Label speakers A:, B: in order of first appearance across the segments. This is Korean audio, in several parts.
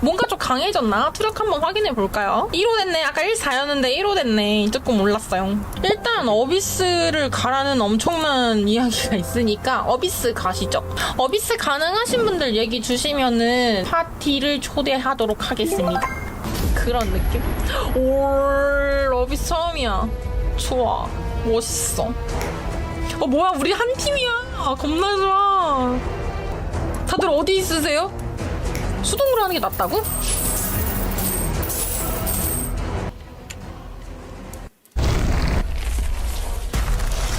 A: 뭔가 좀 강해졌나? 투력 한번 확인해 볼까요? 1호 됐네. 아까 1사였는데 1호 됐네. 조금 올랐어요. 일단 어비스를 가라는 엄청난 이야기가 있으니까 어비스 가시죠. 어비스 가능하신 분들 얘기 주시면은 파티를 초대하도록 하겠습니다. 그런 느낌? 올 어비스 처음이야. 좋아. 멋있어. 어 뭐야 우리 한 팀이야. 겁나 좋아. 다들 어디 있으세요? 수동으로 하는 게 낫다고?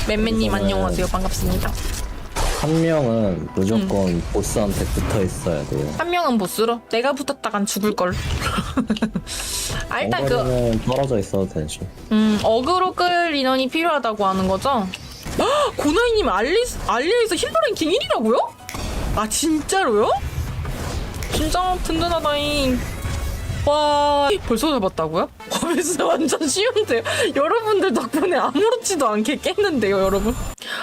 A: 맨맨님 안녕하세요 반갑습니다
B: 한 명은 무조건 보스한테 붙어 있어야 돼요.
A: 한 명은 보스로 내가 붙었다간 죽을 걸 아 일단
B: 그는 떨어져 있어도 되죠.
A: 음, 어그로 끌 인원이 필요하다고 하는 거죠? 헉, 고나이님 알리, 알리에서 힐러 랭킹 1위라고요? 아 진짜로요? 진짜 든든하다잉 와 벌써 잡았다고요? 벌써 완전 쉬운데요? 여러분들 덕분에 아무렇지도 않게 깼는데요 여러분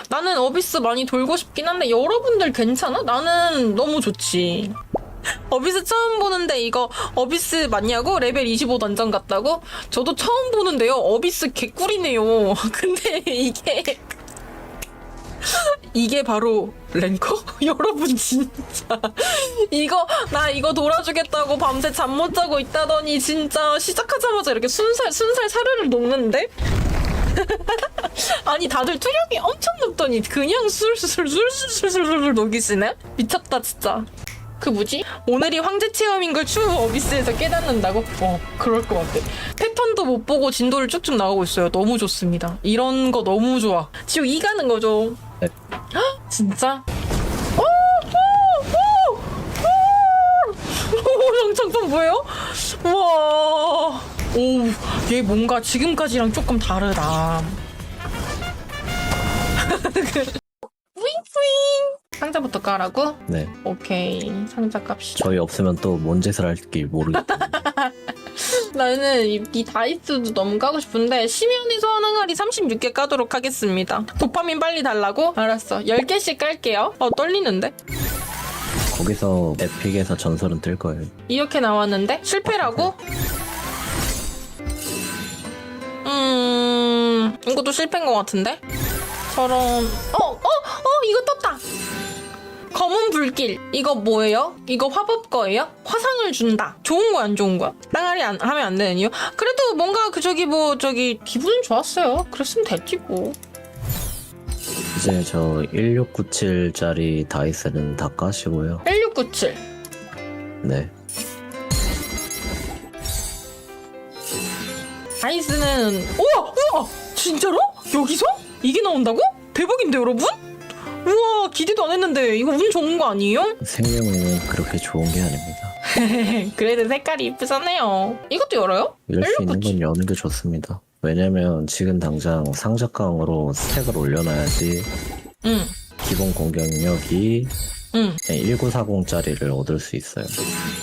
A: 나는 어비스 많이 돌고 싶긴 한데 여러분들 괜찮아? 나는 너무 좋지 어비스 처음 보는데 이거 어비스 맞냐고? 레벨 25 던전 같다고? 저도 처음 보는데요. 어비스 개꿀이네요. 근데 이게 이게 바로 랭커? 여러분 진짜 이거 나 이거 돌아주겠다고 밤새 잠 못 자고 있다더니 진짜 시작하자마자 이렇게 순살 순살 사르르 녹는데? 아니 다들 투력이 엄청 높더니 그냥 술술술술술술 녹이시네? 미쳤다 진짜 그 뭐지? 오늘이 황제 체험인 걸 추후 어비스에서 깨닫는다고? 어, 그럴 것 같아. 패턴도 못 보고 진도를 쭉쭉 나오고 있어요. 너무 좋습니다. 이런 거 너무 좋아. 지금 이 가는 거죠.
B: 네.
A: 헉, 진짜? 오! 오! 오! 오! 장창판 뭐예요? 우와. 오, 얘 뭔가 지금까지랑 조금 다르다. 윙윙! 상자부터 까라고?
B: 네.
A: 오케이 상자 값이다
B: 저희 없으면 또 뭔 짓을 할지 모르겠다.
A: 나는 이, 이 다이스도 너무 까고 싶은데 심연의 소환 항아리 36개 까도록 하겠습니다 도파민 빨리 달라고? 알았어 10개씩 깔게요 어 떨리는데?
B: 거기서 에픽에서 전설은 뜰 거예요.
A: 이렇게 나왔는데? 실패라고? 음... 이것도 실패인 것 같은데? 저런... 어! 어! 어! 이거 떴다! 검은 불길 이거 뭐예요? 이거 화법 거예요? 화상을 준다 좋은 거야 안 좋은 거야? 땅아리 안, 하면 안 되는 이유? 그래도 뭔가 그 저기 뭐 저기 기분은 좋았어요 그랬으면 됐지 뭐
B: 이제 저 1697짜리 다이스는 다 까시고요.
A: 1697
B: 네.
A: 아이스는 우와 우와 진짜로? 여기서? 이게 나온다고? 대박인데 여러분? 우와 기대도 안 했는데 이거 운 좋은 거 아니에요?
B: 생명은 그렇게 좋은 게 아닙니다.
A: 그래도 색깔이 이쁘잖아요 이것도 열어요?
B: 이럴 수 있는 1697건 여는 게 좋습니다. 왜냐면 지금 당장 상작강으로 스택을 올려놔야지
A: 응
B: 기본 공격력이
A: 응.
B: 1940짜리를 얻을 수 있어요.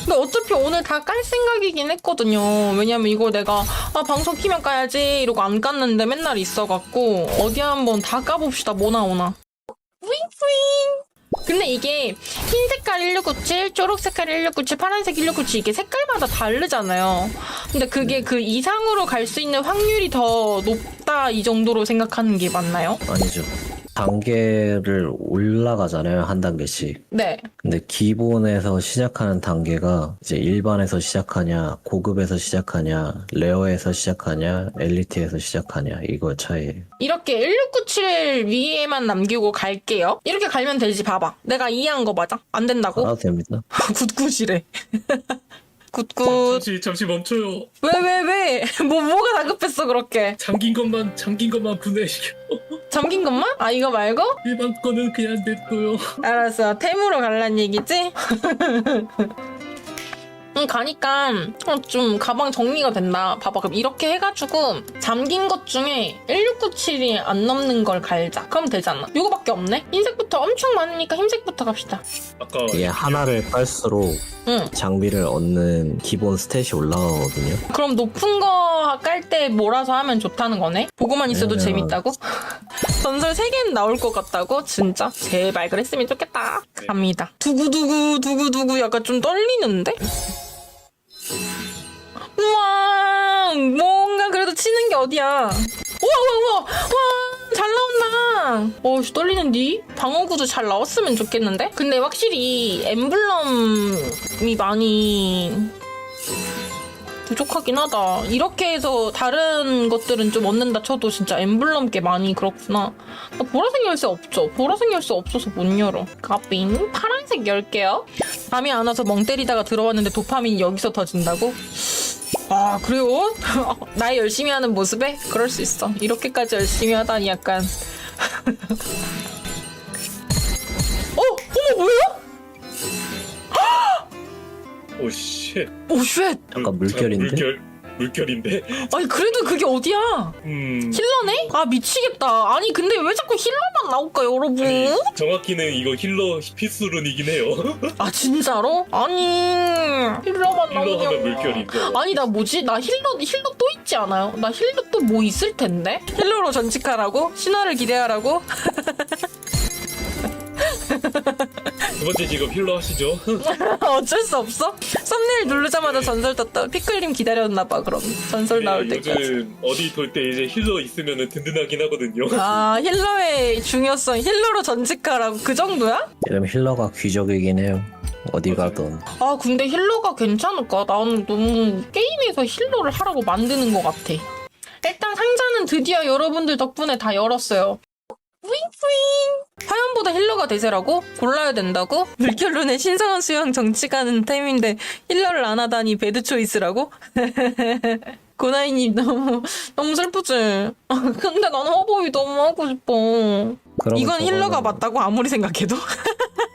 A: 근데 어차피 오늘 다 깔 생각이긴 했거든요. 왜냐면 이걸 내가 아 방송 키면 까야지 이러고 안 깠는데 맨날 있어갖고 어디 한번 다 까봅시다. 뭐 나오나. 윙윙. 근데 이게 흰 색깔 1697, 초록 색깔 1697, 파란색 1697 이게 색깔마다 다르잖아요. 근데 그게 그 이상으로 갈 수 있는 확률이 더 높다 이 정도로 생각하는 게 맞나요?
B: 아니죠. 단계를 올라가잖아요, 한 단계씩.
A: 네.
B: 근데 기본에서 시작하는 단계가 이제 일반에서 시작하냐, 고급에서 시작하냐, 레어에서 시작하냐, 엘리트에서 시작하냐, 이거 차이예요.
A: 이렇게 1697 위에만 남기고 갈게요. 이렇게 갈면 되지, 봐봐. 내가 이해한 거 맞아? 안 된다고?
B: 알아도 됩니다.
A: 굿굿이래. 굿굿.
C: 잠시 잠시 멈춰요.
A: 왜, 왜, 왜? 뭐, 뭐가 다급했어, 그렇게?
C: 잠긴 것만 잠긴 것만 분해시켜.
A: 잠긴 것만? 아, 이거 말고?
C: 일반 거는 그냥 냅둬요.
A: 알았어. 템으로 갈란 얘기지? 응, 가니까 어, 좀 가방 정리가 된다. 봐봐. 그럼 이렇게 해가지고 잠긴 것 중에 1697이 안 넘는 걸 갈자. 그럼 되잖아. 이거밖에 없네? 흰색부터 엄청 많으니까 흰색부터 갑시다.
C: 아까
B: 이게 하나를 깔수록
A: 응.
B: 장비를 얻는 기본 스탯이 올라가거든요.
A: 그럼 높은 거 깔 때 몰아서 하면 좋다는 거네? 보고만 있어도
B: 왜냐면-
A: 재밌다고? 전설 3개는 나올 것 같다고? 진짜? 제발 그랬으면 좋겠다. 갑니다. 두구두구, 두구두구 약간 좀 떨리는데? 우와! 뭔가 그래도 치는 게 어디야. 우와, 우와, 우와! 와! 잘 나온다. 어씨 떨리는디? 방어구도 잘 나왔으면 좋겠는데? 근데 확실히 엠블럼이 많이 부족하긴 하다. 이렇게 해서 다른 것들은 좀 얻는다 쳐도 진짜 엠블럼 게 많이 그렇구나. 나 보라색 열쇠 없죠? 보라색 열쇠 없어서 못 열어. 가빈 파란색 열게요. 잠이 안 와서 멍 때리다가 들어왔는데 도파민이 여기서 터진다고? 아 그래요? 나의 열심히 하는 모습에? 그럴 수 있어. 이렇게까지 열심히 하다니 약간. 어? 어머 뭐야?
C: 오 쉣.
A: 오 쉣!
B: 약간 물결인데?
C: 물결 물결인데.
A: 아니 그래도 그게 어디야?
C: 음.
A: 힐러네? 아 미치겠다. 아니 근데 왜 자꾸 힐러만 나올까 여러분?
C: 아니, 정확히는 이거 힐러 필수룬이긴 해요.
A: 아 진짜로? 아니 힐러만
C: 힐러. 하면 물결이죠.
A: 아니 나 뭐지? 나 힐러 힐러 또 있지 않아요? 나 힐러 또 뭐 있을 텐데? 힐러로 전직하라고? 신화를 기대하라고?
C: 두 번째 직업 힐러 하시죠.
A: 어쩔 수 없어? 썸네일 누르자마자 전설 떴다. 피클님 기다렸나봐 그럼 전설 나올
C: 네,
A: 때까지.
C: 요즘 어디 돌 때 이제 힐러 있으면 든든하긴 하거든요.
A: 아 힐러의 중요성 힐러로 전직하라고 그 정도야?
B: 요즘 힐러가 귀족이긴 해요. 어디 가든.
A: 아 근데 힐러가 괜찮을까? 나는 너무 게임에서 힐러를 하라고 만드는 것 같아. 일단 상자는 드디어 여러분들 덕분에 다 열었어요. 뿌잉뿌잉! 화염보다 힐러가 대세라고? 골라야 된다고? 물결론의 신성한 수영 정치가는 템인데 힐러를 안 하다니 배드 초이스라고? 고나이님 너무 너무 슬프지? 아, 근데 나는 허보이 너무 하고 싶어. 이건 힐러가 맞다고 아무리 생각해도.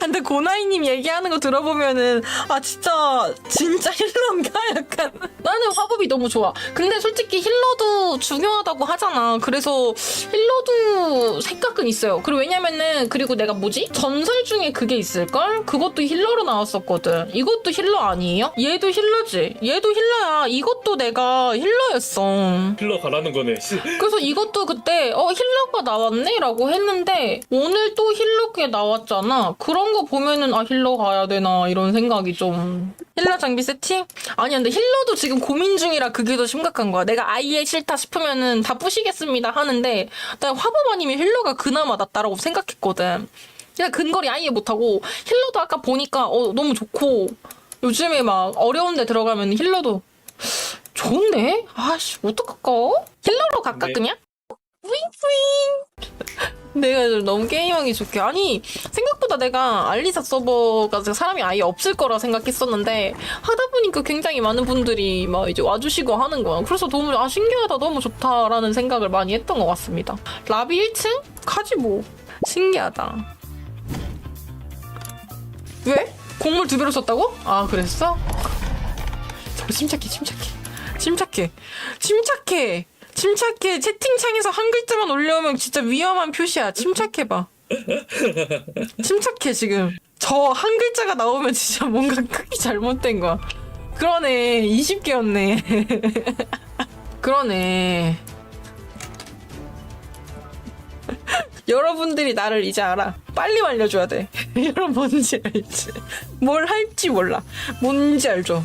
A: 근데 고나이님 얘기하는 거 들어보면은 아 진짜 진짜 힐러인가 약간 나는 화법이 너무 좋아. 근데 솔직히 힐러도 중요하다고 하잖아. 그래서 힐러도 생각은 있어요. 그리고 왜냐면은 그리고 내가 뭐지 전설 중에 그게 있을걸? 그것도 힐러로 나왔었거든. 이것도 힐러 아니에요? 얘도 힐러지. 얘도 힐러야. 이것도 내가 힐러였어.
C: 힐러 가라는 거네. 씨.
A: 그래서 이것도 그때 어 힐러가 나왔네라고 했는데 오늘 또 힐러게 나왔잖아. 그런 거 보면은 아 힐러 가야 되나 이런 생각이 좀 힐러 장비 세팅? 아니 근데 힐러도 지금 고민 중이라 그게 더 심각한 거야. 내가 아예 싫다 싶으면은 다 부시겠습니다 하는데 나 화법 아니면 힐러가 그나마 낫다라고 생각했거든. 그냥 근거리 아예 못하고 힐러도 아까 보니까 어 너무 좋고 요즘에 막 어려운데 들어가면 힐러도 좋은데? 아씨, 어떡할까? 힐러로 갈까,
C: 네.
A: 그냥? 뿌잉뿌잉! 내가 너무 게임하기 좋게. 아니, 생각보다 내가 알리사 서버가 사람이 아예 없을 거라 생각했었는데, 하다 보니까 굉장히 많은 분들이 막 이제 와주시고 하는 거야. 그래서 너무, 아, 신기하다, 너무 좋다라는 생각을 많이 했던 것 같습니다. 라비 1층? 가지 뭐. 신기하다. 왜? 곡물 두 배로 썼다고? 아, 그랬어? 저 침착해, 침착해. 침착해. 침착해. 침착해. 채팅창에서 한 글자만 올려오면 진짜 위험한 표시야. 침착해봐. 침착해, 지금. 저 한 글자가 나오면 진짜 뭔가 크기 잘못된 거야. 그러네. 20개였네. 그러네. 여러분들이 나를 이제 알아. 빨리 말려줘야 돼. 여러분 뭔지 알지? 뭘 할지 몰라. 뭔지 알죠?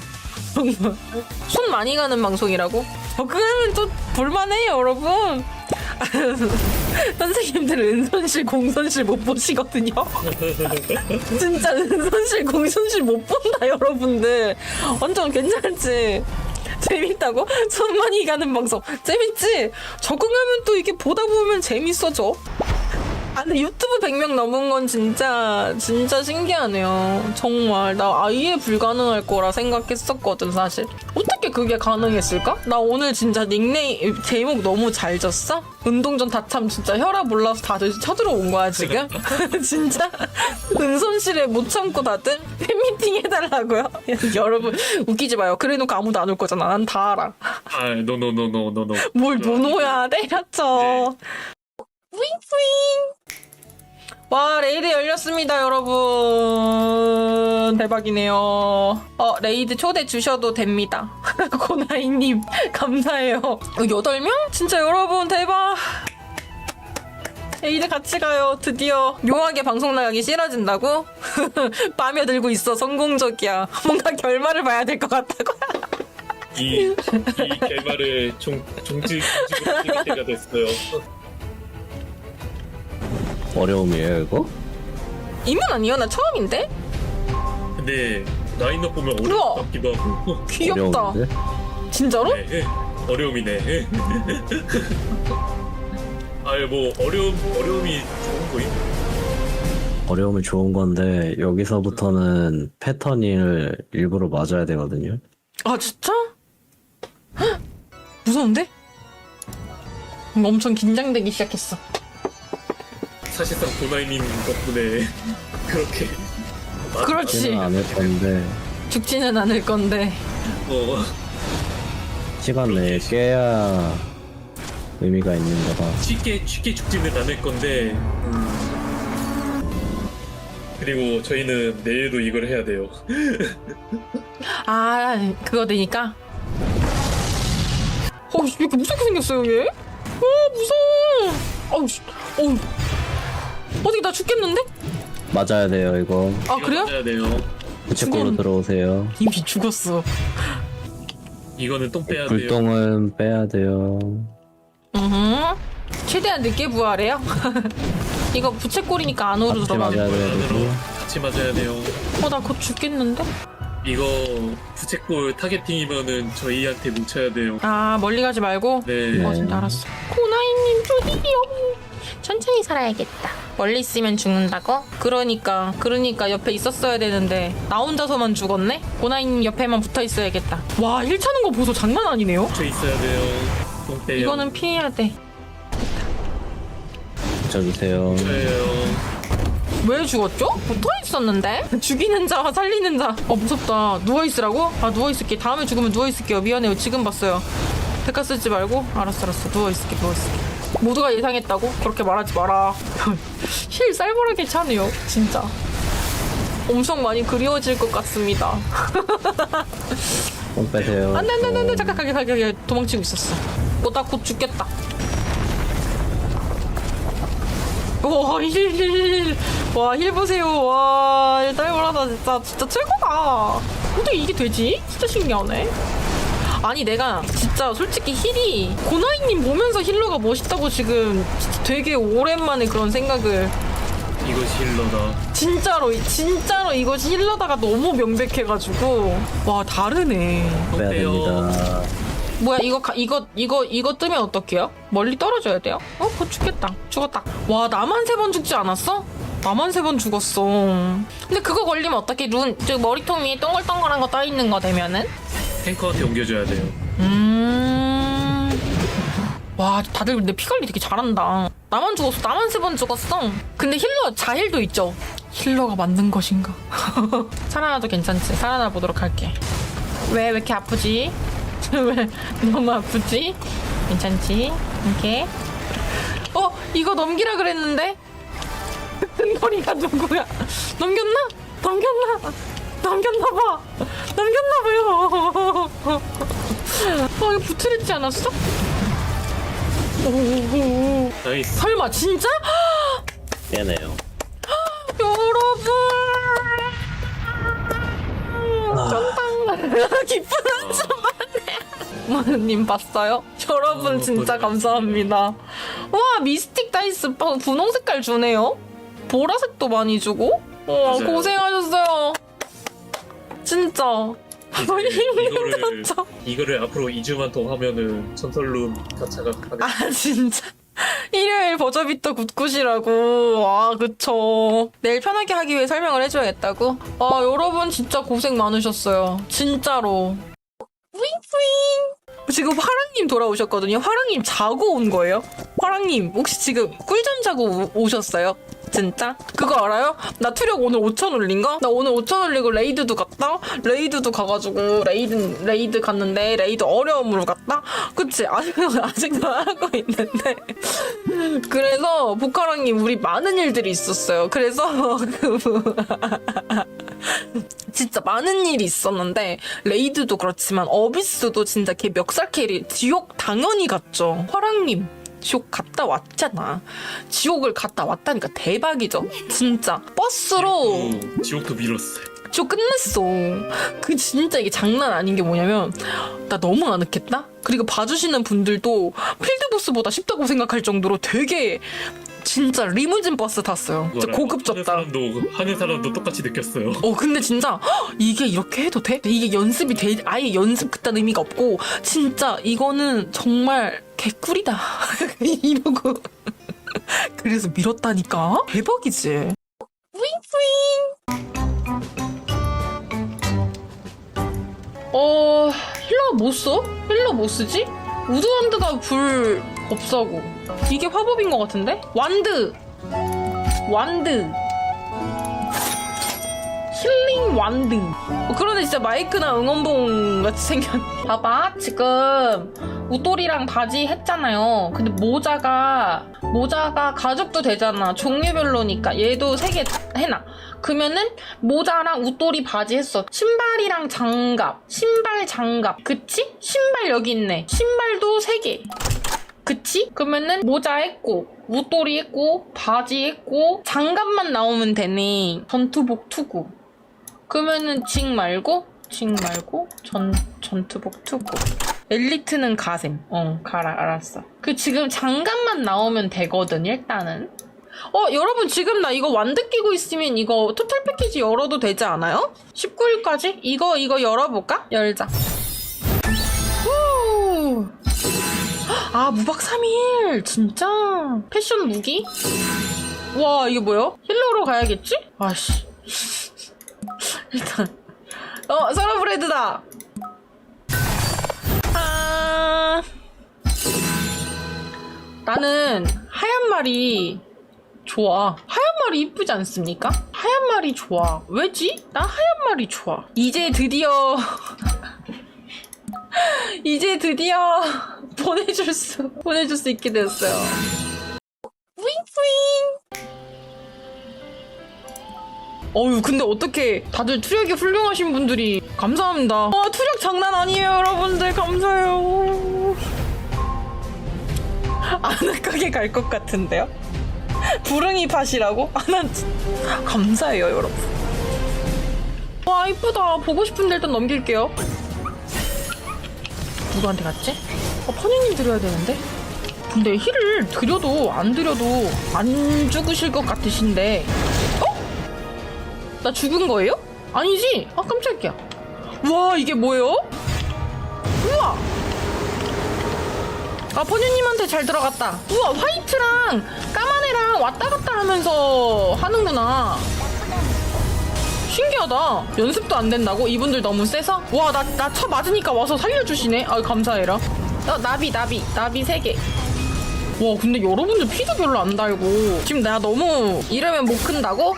A: 손 많이 가는 방송이라고? 적응하면 또 볼만해요, 여러분. 선생님들은 은손실, 공손실 못 보시거든요. 진짜 은손실, 공손실 못 본다, 여러분들. 완전 괜찮지? 재밌다고? 손 많이 가는 방송. 재밌지? 적응하면 또 이게 보다 보면 재밌어져. 아, 근데 유튜브 100명 넘은 건 진짜, 진짜 신기하네요. 정말. 나 아예 불가능할 거라 생각했었거든, 사실. 어떻게 그게 가능했을까? 나 오늘 진짜 닉네임, 제목 너무 잘 졌어? 운동전 다참 진짜 혈압 올라서 다들 쳐들어온 거야, 지금? 진짜? 은손실에 못 참고 다들? 팬미팅 해달라고요? 여러분, 웃기지 마요. 그래 놓고 아무도 안 올 거잖아. 난 다 알아.
C: 아, 노노노노노노노.
A: 뭘 노노야 때렸죠. 뿌잉뿌잉. 와 레이드 열렸습니다 여러분. 대박이네요. 어 레이드 초대 주셔도 됩니다. 고나이님 감사해요. 어, 8명? 진짜 여러분 대박. 레이드 같이 가요. 드디어 묘하게 방송 나가기 싫어진다고? 빠며들고 있어. 성공적이야. 뭔가 결말을 봐야 될 것 같다고.
C: 이, 이 결말을 종, 종지, 찍을 때가 됐어요.
B: 어려움이에요 이거?
A: 이문 아니야? 나 처음인데?
C: 근데 라인업 보면. 것 같기도 하고.
A: 귀엽다.
B: 어려운데?
A: 진짜로?
C: 네, 네. 어려움이네. 아유 뭐 어려움 어려움이 좋은 거임.
B: 어려움이 좋은 건데 여기서부터는 패턴을 일부러 맞아야 되거든요.
A: 아 진짜? 헉, 무서운데? 뭔가 엄청 긴장되기 시작했어.
C: 사실상 도나이님 덕분에 그렇게 마-
A: 그렇지.
B: 않을 건데
A: 죽지는 않을 건데.
C: 어,
B: 시간 내에 깨야 의미가 있는 거다.
C: 쉽게 쉽게 죽지는 않을 건데. 음. 그리고 저희는 내일도 이걸 해야 돼요.
A: 아 그거 되니까. 어, 씨, 왜 이렇게 무섭게 생겼어요 얘? 어 무서워. 어우, 씨, 어우. 어떻게 나 죽겠는데?
B: 맞아야 돼요 이거.
A: 아 그래요?
C: 해야 돼요.
B: 부채꼴로
A: 죽은-
B: 들어오세요.
A: 이미 죽었어.
C: 이거는 똥 빼야 돼요.
B: 불똥은 빼야 돼요.
A: 음. 최대한 늦게 부활해요. 이거 부채꼴이니까
B: 같이
A: 들어가.
B: 맞아야 돼요.
C: 안으로 같이 맞아야 돼요.
A: 어나 곧 죽겠는데?
C: 이거 부채꼴 타겟팅이면은 저희한테 뭉쳐야 돼요.
A: 아 멀리 가지 말고.
C: 네.
A: 어 진짜 알았어. 고나이님 조디요. 천천히 살아야겠다. 멀리 있으면 죽는다고? 그러니까 그러니까 옆에 있었어야 되는데 나 혼자서만 죽었네. 고나이님 옆에만 붙어 있어야겠다. 와 힐 차는 거 보소 장난 아니네요.
C: 뭉쳐 있어야 돼요. 똥 빼요.
A: 이거는 피해야 돼.
C: 저예요.
A: 왜 죽었죠? 붙어 있었는데? 죽이는 자와 살리는 자. 어 무섭다. 누워 있으라고? 아 누워 있을게. 다음에 죽으면 누워 있을게요. 미안해요. 지금 봤어요. 백화 쓰지 말고. 알았어 알았어. 누워 있을게. 누워 있을게. 모두가 예상했다고? 그렇게 말하지 마라. 힐 쌀벌하게 차네요. 진짜. 엄청 많이 그리워질 것 같습니다.
B: 똥 빼세요.
A: 안 돼 안 돼 안 돼 잠깐 가게 가게 가게 도망치고 있었어. 어 나곧 죽겠다. 와 힐힐와힐 보세요 와 쌀벌하다 진짜 진짜 최고다. 어떻게 이게 되지? 진짜 신기하네. 아니 내가 진짜 솔직히 힐이 고나이님 보면서 힐러가 멋있다고 지금 되게 오랜만에 그런 생각을
C: 이것이 힐러다.
A: 진짜로 진짜로 이것이 힐러다가 너무 명백해가지고 와 다르네.
C: 빼요.
B: 됩니다.
A: 뭐야 이거 가- 이거 이거 이거 뜨면 어떡해요? 멀리 떨어져야 돼요? 어? 곧 죽겠다. 죽었다. 와 나만 세 번 죽지 않았어? 나만 세 번 죽었어. 근데 그거 걸리면 어떻게 룬, 저 머리통 위에 동글동글한 거 떠 있는 거 되면은?
C: 탱커한테 옮겨줘야 돼요.
A: 음. 와 다들 근데 피 관리 되게 잘한다. 나만 죽었어. 나만 세 번 죽었어. 근데 힐러 자힐도 있죠. 힐러가 만든 것인가? 살아나도 괜찮지. 살아나 보도록 할게. 왜 왜 이렇게 아프지? 왜 너무 아프지? 괜찮지? 이렇게. 어 이거 넘기라 그랬는데. 머리가 누구야? 넘겼나? 넘겼나? 넘겼나 봐. 넘겼나 봐요. 어 이거 붙으랬지 않았어? 오오오.
C: 나이스.
A: 설마 진짜?
B: 깨네요.
A: 여러분 전당 기쁜 한숨만에 님 봤어요? 여러분
C: 어,
A: 진짜. 감사합니다 와 미스틱 다이스 바- 분홍 색깔 주네요 보라색도 많이 주고 와
C: 맞아요.
A: 고생하셨어요 진짜.
C: 이제 이거를
A: 힘들었죠
C: 이거를 앞으로 2주만 더 하면은 전설룸 가차가 가능.
A: 아 진짜. 일요일 버저비터 굿굿이라고. 와 그쵸. 내일 편하게 하기 위해 설명을 해줘야겠다고? 아 여러분 진짜 고생 많으셨어요. 진짜로. 뿌잉뿌잉 지금 화랑님 돌아오셨거든요. 화랑님 자고 온 거예요? 화랑님 혹시 지금 꿀잠 자고 오- 오셨어요? 진짜? 그거 알아요? 나 투력 오늘 5천 올린 거? 나 오늘 5천 올리고 레이드도 갔다? 레이드도 가가지고 레이드 레이드 갔는데 레이드 어려움으로 갔다? 그치? 아직도 아직도 하고 있는데 그래서 보카랑님 우리 많은 일들이 있었어요. 그래서 그 진짜 많은 일이 있었는데 레이드도 그렇지만 어비스도 진짜 걔 멱살 캐리 지옥 당연히 갔죠. 화랑님 지옥 갔다 왔잖아. 지옥을 갔다 왔다니까 대박이죠. 진짜 버스로
C: 음, 지옥도 밀었어요.
A: 지옥 끝냈어. 그 진짜 이게 장난 아닌 게 뭐냐면 나 너무 아늑했다. 그리고 봐주시는 분들도 필드 보스보다 쉽다고 생각할 정도로 되게 진짜 리무진 버스 탔어요. 진짜
C: 하는
A: 고급졌다.
C: 사람도 하는 사람도 똑같이 느꼈어요.
A: 어 근데 진짜 헉, 이게 이렇게 해도 돼? 이게 연습이 돼 아예 연습 그딴 의미가 없고 진짜 이거는 정말 개꿀이다 이러고 그래서 밀었다니까 대박이지 어 힐러 못 써? 힐러 못 쓰지? 우드완드가 불 법사고 이게 화법인 것 같은데? 완드 완드 힐링 완드. 어, 그러네 진짜 마이크나 응원봉 같이 생겼네. 봐봐 지금 웃돌이랑 바지 했잖아요. 근데 모자가 모자가 가죽도 되잖아. 종류별로니까 얘도 세 개 해놔. 그러면은 모자랑 웃돌이 바지 했어. 신발이랑 장갑, 신발 장갑, 그치? 신발 여기 있네. 신발도 세 개. 그치? 그러면은 모자 했고 웃돌이 했고 바지 했고 장갑만 나오면 되네 전투복 투구 그러면은 직 말고 직 말고 전 전투복 투구 엘리트는 가셈 어 가라 알았어 그 지금 장갑만 나오면 되거든 일단은 어 여러분 지금 나 이거 완드 끼고 있으면 이거 토탈 패키지 열어도 되지 않아요? 19일까지? 이거 이거 열어볼까? 열자 후 아 무박 3일 진짜 패션 무기? 와 이게 뭐야? 힐러로 가야겠지? 아씨 일단 어 서러브레드다 아 나는 하얀 말이 좋아 하얀 말이 이쁘지 않습니까? 하얀 말이 좋아 왜지? 나 하얀 말이 좋아 이제 드디어 이제 드디어 보내줄 수 보내줄 수 있게 됐어요. 어유 근데 어떻게 다들 투력이 훌륭하신 분들이 감사합니다. 아 투력 장난 아니에요 여러분들 감사해요. 아늑하게 갈 것 같은데요? 부릉이 팥이라고? 아 난 감사해요 여러분. 와 이쁘다 보고 싶은데 일단 넘길게요. 누구한테 갔지? 어, 퍼니님 드려야 되는데? 근데 힐을 드려도 안 드려도 안 죽으실 것 같으신데 어? 나 죽은 거예요? 아니지? 아 깜짝이야 와 이게 뭐예요? 우와 아 퍼니님한테 잘 들어갔다 우와 화이트랑 까만 애랑 왔다 갔다 하면서 하는구나 신기하다. 연습도 안 된다고? 이분들 너무 세서? 와, 나, 나 차 맞으니까 와서 살려주시네. 아, 감사해라. 어, 나비, 나비. 나비 3개. 와, 근데 여러분들 피도 별로 안 달고. 지금 내가 너무 이러면 못 큰다고?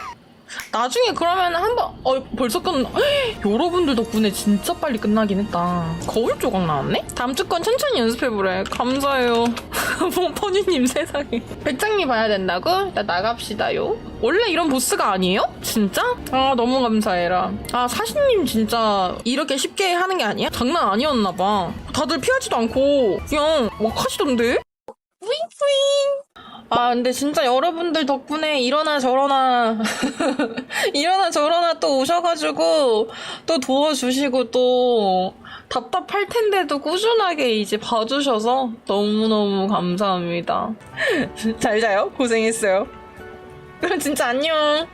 A: 나중에 그러면 한번, 어, 벌써 끝나. 헉, 여러분들 덕분에 진짜 빨리 끝나긴 했다. 거울 조각 나왔네? 다음 주 건 천천히 연습해보래. 감사해요. 뭐, 퍼니님 세상에. 배짱이 봐야 된다고? 나 나갑시다요. 원래 이런 보스가 아니에요? 진짜? 아, 너무 감사해라. 아, 사신님 진짜 이렇게 쉽게 하는 게 아니야? 장난 아니었나봐. 다들 피하지도 않고, 그냥 막 하시던데? 아, 근데 진짜 여러분들 덕분에 이러나 저러나, 이러나 저러나 또 오셔가지고, 또 도와주시고, 또, 답답할 텐데도 꾸준하게 이제 봐주셔서 너무너무 감사합니다. 잘 자요? 고생했어요. 그럼 진짜 안녕.